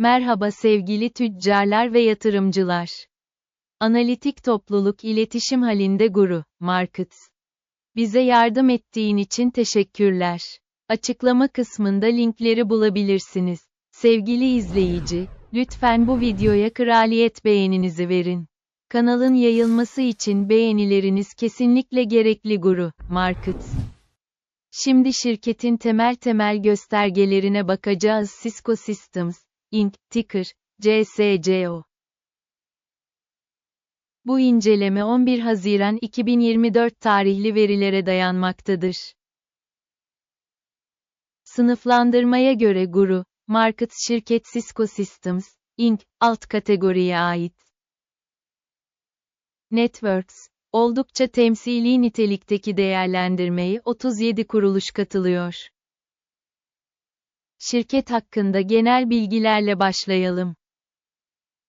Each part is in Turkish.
Merhaba sevgili tüccarlar ve yatırımcılar. Analitik topluluk iletişim halinde Guru Markets. Bize yardım ettiğin için teşekkürler. Açıklama kısmında linkleri bulabilirsiniz. Sevgili izleyici, lütfen bu videoya kraliyet beğeninizi verin. Kanalın yayılması için beğenileriniz kesinlikle gerekli Guru Markets. Şimdi şirketin temel temel göstergelerine bakacağız. Cisco Systems, Inc., ticker, CSCO. Bu inceleme 11 Haziran 2024 tarihli verilere dayanmaktadır. Sınıflandırmaya göre Guru, Market şirket Cisco Systems, Inc., alt kategoriye ait. Networks, oldukça temsili nitelikteki değerlendirmeyi 37 kuruluş katılıyor. Şirket hakkında genel bilgilerle başlayalım.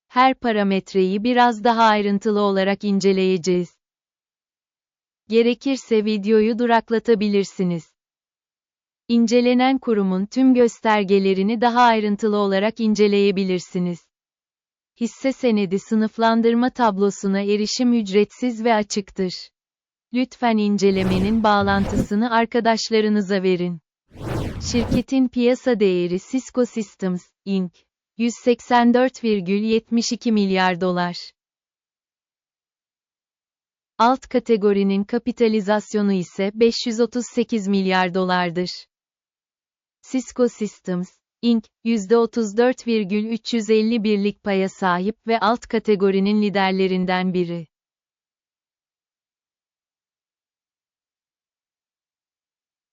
Her parametreyi biraz daha ayrıntılı olarak inceleyeceğiz. Gerekirse videoyu duraklatabilirsiniz. İncelenen kurumun tüm göstergelerini daha ayrıntılı olarak inceleyebilirsiniz. Hisse senedi sınıflandırma tablosuna erişim ücretsiz ve açıktır. Lütfen incelemenin bağlantısını arkadaşlarınıza verin. Şirketin piyasa değeri Cisco Systems, Inc. 184,72 milyar dolar. Alt kategorinin kapitalizasyonu ise 538 milyar dolardır. Cisco Systems, Inc., %34,351'lik paya sahip ve alt kategorinin liderlerinden biri.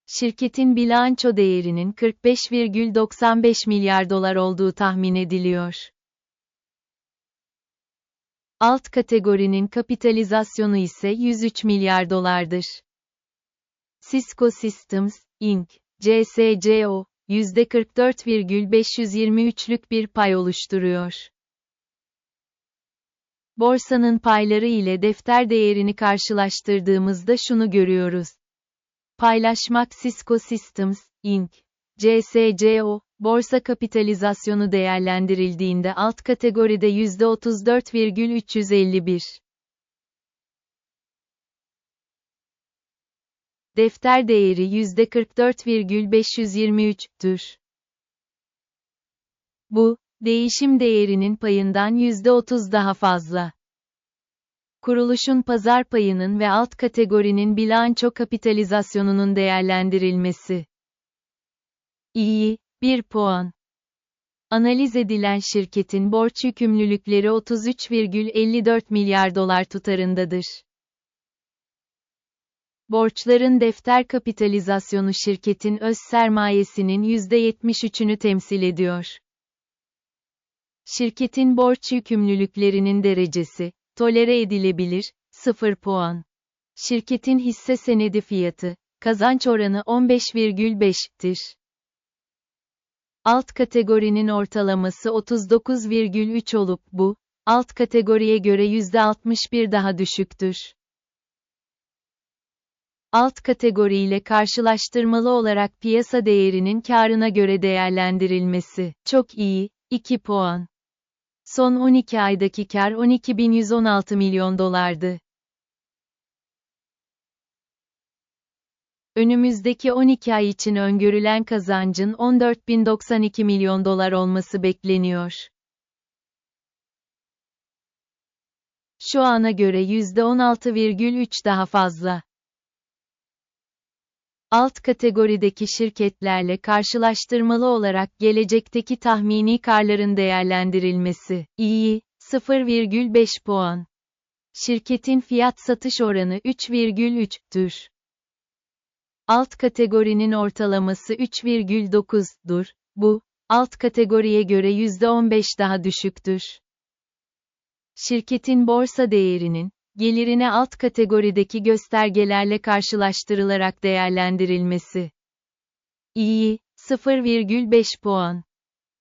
Şirketin bilanço değerinin 45,95 milyar dolar olduğu tahmin ediliyor. Alt kategorinin kapitalizasyonu ise 103 milyar dolardır. Cisco Systems, Inc., CSCO, %44,523'lük bir pay oluşturuyor. Borsanın payları ile defter değerini karşılaştırdığımızda şunu görüyoruz. Paylaşmak Cisco Systems, Inc. CSCO, borsa kapitalizasyonu değerlendirildiğinde alt kategoride %34,351. Defter değeri %44,523'tür. Bu, değişim değerinin payından %30 daha fazla. Kuruluşun pazar payının ve alt kategorinin bilanço kapitalizasyonunun değerlendirilmesi. İyi, 1 puan. Analiz edilen şirketin borç yükümlülükleri 33,54 milyar dolar tutarındadır. Borçların defter kapitalizasyonu şirketin öz sermayesinin %73'ünü temsil ediyor. Şirketin borç yükümlülüklerinin derecesi, tolere edilebilir, 0 puan. Şirketin hisse senedi fiyatı, kazanç oranı 15,5'tir. Alt kategorinin ortalaması 39,3 olup bu, alt kategoriye göre %61 daha düşüktür. Alt kategori ile karşılaştırmalı olarak piyasa değerinin karına göre değerlendirilmesi çok iyi, 2 puan. Son 12 aydaki kar 12.116 milyon dolardı. Önümüzdeki 12 ay için öngörülen kazancın 14.092 milyon dolar olması bekleniyor. Şu ana göre %16,3 daha fazla. Alt kategorideki şirketlerle karşılaştırmalı olarak gelecekteki tahmini karların değerlendirilmesi iyi 0,5 puan. Şirketin fiyat satış oranı 3,3'tür. Alt kategorinin ortalaması 3,9'dur. Bu, alt kategoriye göre %15 daha düşüktür. Şirketin borsa değerinin, gelirine alt kategorideki göstergelerle karşılaştırılarak değerlendirilmesi. İyi, 0,5 puan.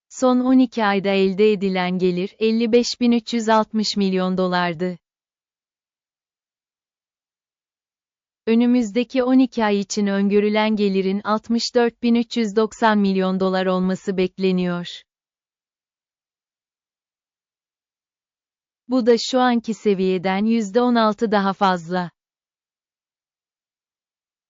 Son 12 ayda elde edilen gelir 55.360 milyon dolardı. Önümüzdeki 12 ay için öngörülen gelirin 64.390 milyon dolar olması bekleniyor. Bu da şu anki seviyeden %16 daha fazla.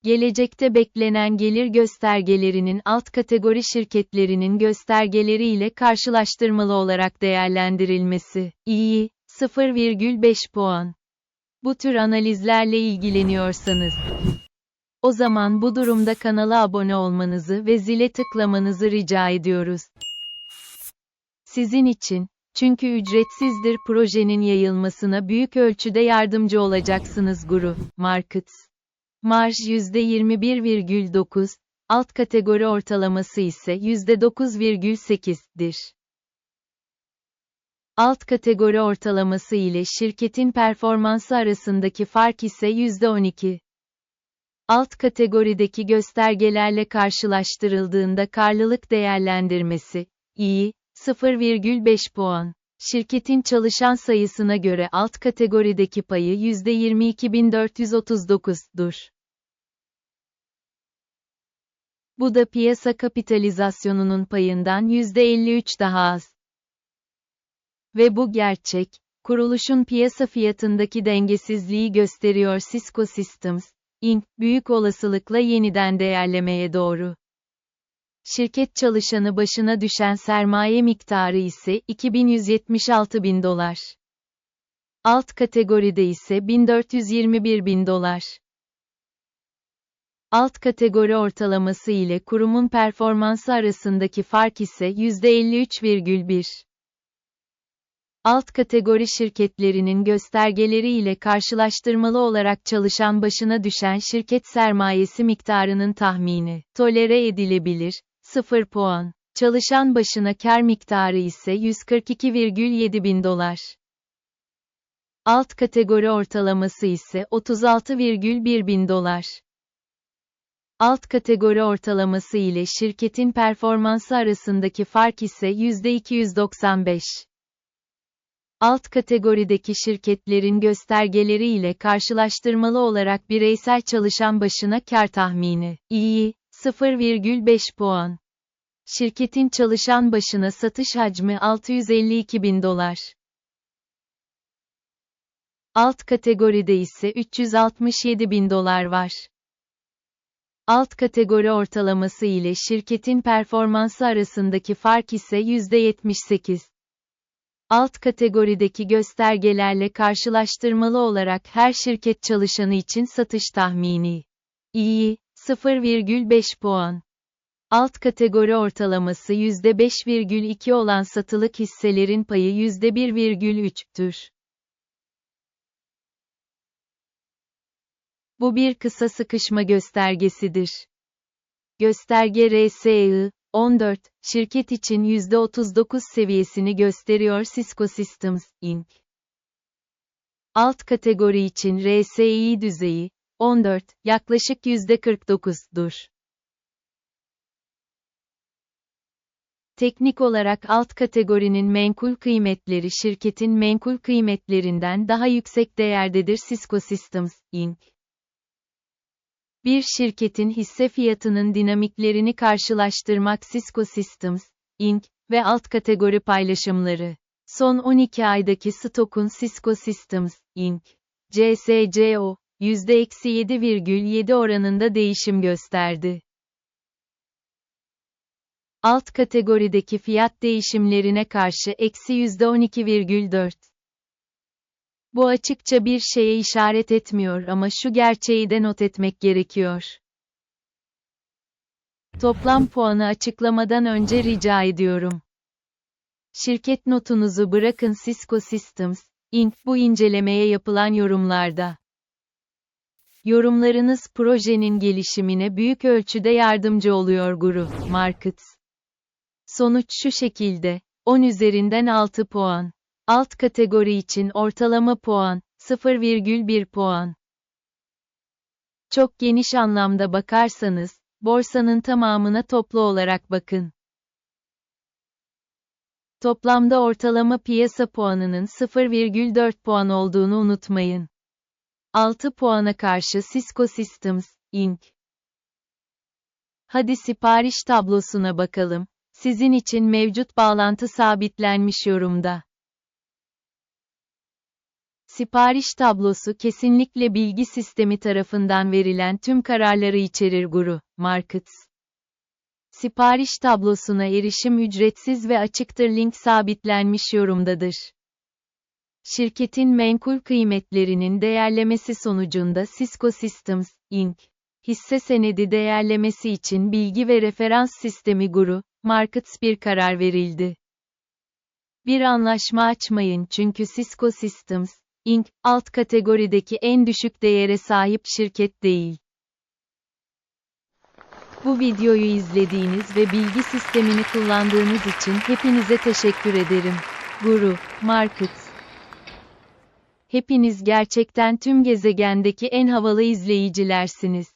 Gelecekte beklenen gelir göstergelerinin alt kategori şirketlerinin göstergeleri ile karşılaştırmalı olarak değerlendirilmesi. İyi, 0,5 puan. Bu tür analizlerle ilgileniyorsanız, o zaman bu durumda kanala abone olmanızı ve zile tıklamanızı rica ediyoruz. Sizin için, çünkü ücretsizdir projenin yayılmasına büyük ölçüde yardımcı olacaksınız Guru Markets. Marj %21,9, alt kategori ortalaması ise %9,8'dir. Alt kategori ortalaması ile şirketin performansı arasındaki fark ise %12. Alt kategorideki göstergelerle karşılaştırıldığında karlılık değerlendirmesi, iyi, 0,5 puan. Şirketin çalışan sayısına göre alt kategorideki payı %22.439'dur. Bu da piyasa kapitalizasyonunun payından %53 daha az. Ve bu gerçek, kuruluşun piyasa fiyatındaki dengesizliği gösteriyor Cisco Systems, Inc., büyük olasılıkla yeniden değerlemeye doğru. Şirket çalışanı başına düşen sermaye miktarı ise 2176 bin dolar. Alt kategoride ise 1421 bin dolar. Alt kategori ortalaması ile kurumun performansı arasındaki fark ise %53,1. Alt kategori şirketlerinin göstergeleri ile karşılaştırmalı olarak çalışan başına düşen şirket sermayesi miktarının tahmini, tolere edilebilir, 0 puan. Çalışan başına kar miktarı ise 142,7 bin dolar. Alt kategori ortalaması ise 36,1 bin dolar. Alt kategori ortalaması ile şirketin performansı arasındaki fark ise %295. Alt kategorideki şirketlerin göstergeleri ile karşılaştırmalı olarak bireysel çalışan başına kar tahmini, iyi, 0,5 puan. Şirketin çalışan başına satış hacmi 652 bin dolar. Alt kategoride ise 367 bin dolar var. Alt kategori ortalaması ile şirketin performansı arasındaki fark ise %78. Alt kategorideki göstergelerle karşılaştırmalı olarak her şirket çalışanı için satış tahmini. İyi, 0,5 puan. Alt kategori ortalaması %5,2 olan satılık hisselerin payı %1,3'tür. Bu bir kısa sıkışma göstergesidir. Gösterge RSI 14 şirket için %39 seviyesini gösteriyor Cisco Systems Inc. Alt kategori için RSI düzeyi 14 yaklaşık %49'dur. Teknik olarak alt kategorinin menkul kıymetleri şirketin menkul kıymetlerinden daha yüksek değerdedir Cisco Systems Inc. Bir şirketin hisse fiyatının dinamiklerini karşılaştırmak Cisco Systems Inc. ve alt kategori paylaşımları. Son 12 aydaki stokun Cisco Systems Inc. CSCO %-7,7 oranında değişim gösterdi. Alt kategorideki fiyat değişimlerine karşı eksi %12,4. Bu açıkça bir şeye işaret etmiyor ama şu gerçeği de not etmek gerekiyor. Toplam puanı açıklamadan önce rica ediyorum. Şirket notunuzu bırakın Cisco Systems, Inc. bu incelemeye yapılan yorumlarda. Yorumlarınız projenin gelişimine büyük ölçüde yardımcı oluyor Guru Markets. Sonuç şu şekilde, 10 üzerinden 6 puan. Alt kategori için ortalama puan, 0,1 puan. Çok geniş anlamda bakarsanız, borsanın tamamına toplu olarak bakın. Toplamda ortalama piyasa puanının 0,4 puan olduğunu unutmayın. 6 puana karşı Cisco Systems, Inc. Hadi sipariş tablosuna bakalım. Sizin için mevcut bağlantı sabitlenmiş yorumda. Sipariş tablosu kesinlikle bilgi sistemi tarafından verilen tüm kararları içerir Guru, Markets. Sipariş tablosuna erişim ücretsiz ve açıktır link sabitlenmiş yorumdadır. Şirketin menkul kıymetlerinin değerlemesi sonucunda Cisco Systems, Inc. hisse senedi değerlemesi için bilgi ve referans sistemi Guru, Markets bir karar verildi. Bir anlaşma açmayın çünkü Cisco Systems, Inc. alt kategorideki en düşük değere sahip şirket değil. Bu videoyu izlediğiniz ve bilgi sistemini kullandığınız için hepinize teşekkür ederim. Guru, Markets. Hepiniz gerçekten tüm gezegendeki en havalı izleyicilersiniz.